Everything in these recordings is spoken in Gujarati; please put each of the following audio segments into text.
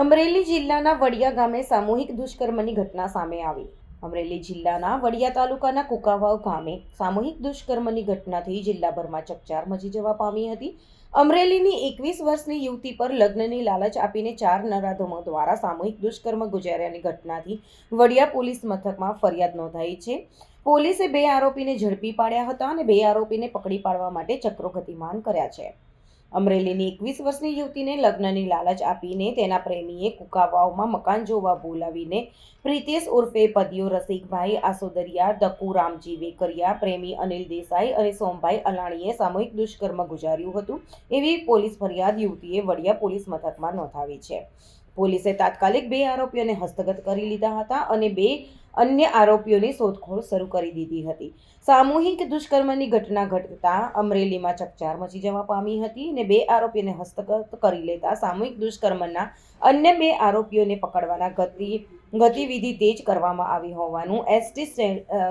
અમરેલી જિલ્લાના વડિયા ગામે સામૂહિક દુષ્કર્મની ઘટના સામે આવી. અમરેલી જિલ્લાના વડિયા તાલુકાના કુકાવાવ ગામે સામૂહિક દુષ્કર્મની ઘટનાથી જિલ્લાભરમાં ચકચાર મચી જવા પામી હતી. અમરેલીની એકવીસ વર્ષની યુવતી પર લગ્નની લાલચ આપીને ચાર નરાધમો દ્વારા સામૂહિક દુષ્કર્મ ગુજાર્યાની ઘટનાથી વડિયા પોલીસ મથકમાં ફરિયાદ નોંધાઈ છે. પોલીસે બે આરોપીને ઝડપી પાડ્યા હતા અને બે આરોપીને પકડી પાડવા માટે ચક્રો ગતિમાન કર્યા છે. અમરેલીની એકવીસ વર્ષની યુવતીને લગ્નની લાલચ આપીને તેના પ્રેમીએ કુકાવાવમાં મકાન જોવા બોલાવીને પ્રિતેશ ઉર્ફે પદિયો રસિકભાઈ, આસોદરિયા દકુ રામજી વેકરિયા, પ્રેમી અનિલ દેસાઈ અને સોમભાઈ અલાણીએ સામૂહિક દુષ્કર્મ ગુજાર્યું હતું એવી પોલીસ ફરિયાદ યુવતીએ વડિયા પોલીસ મથકમાં નોંધાવી છે. પોલીસે તાત્કાલિક બે આરોપીઓને હસ્તગત કરી લીધા હતા અને બે અન્ય આરોપીઓની શોધખોળ શરૂ કરી દીધી હતી. સામૂહિક દુષ્કર્મની ઘટના ઘટતા અમરેલીમાં ચકચાર મચી જવા પામી હતી અને બે આરોપીને હસ્તગત કરી લેતા સામૂહિક દુષ્કર્મના અન્ય બે આરોપીઓને પકડવાના ગતિ, ગતિવિધિ તેજ કરવામાં આવી હોવાનું એસટી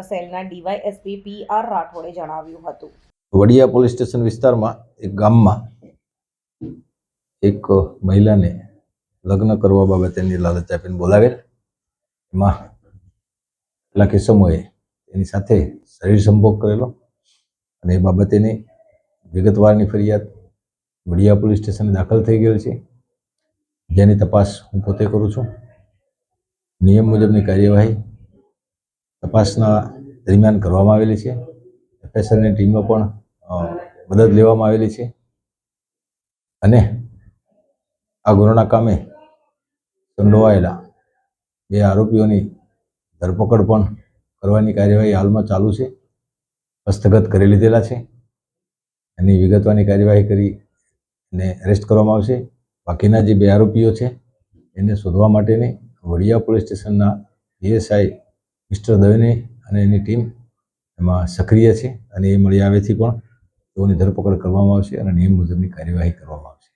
સેલના ડીવાયએસપી પી આર રાઠોડે જણાવ્યું હતું. વડિયા પોલીસ સ્ટેશન વિસ્તારમાં એક ગામમાં એક મહિલાને લગ્ન કરવા બાબતે એની લાલચ આપીને બોલાવેલ. એમાં કેટલાક સમયે એની સાથે શરીર સંભોગ કરેલો અને એ બાબતેની વિગતવારની ફરિયાદ વડિયા પોલીસ સ્ટેશને દાખલ થઈ ગયેલ છે. જેની તપાસ હું પોતે કરું છું. નિયમ મુજબની કાર્યવાહી તપાસના દરમિયાન કરવામાં આવેલી છે. એફએસએલની ટીમનો પણ મદદ લેવામાં આવેલી છે. અને આ ગુનાના કામે સંડોવાયેલા બે આરોપીઓની ધરપકડ પણ કરવાની કાર્યવાહી હાલમાં ચાલુ છે. હસ્તગત કરી લીધેલા છે. એની વિગતવાની કાર્યવાહી કરી એને અરેસ્ટ કરવામાં આવશે. બાકીના જે બે આરોપીઓ છે, એને શોધવા માટેની વડિયા પોલીસ સ્ટેશનના પીએસઆઈ મિસ્ટર દવેને અને એની ટીમ એમાં સક્રિય છે અને એ મળી આવેથી પણ તેઓની ધરપકડ કરવામાં આવશે અને નિયમ મુજબની કાર્યવાહી કરવામાં આવશે.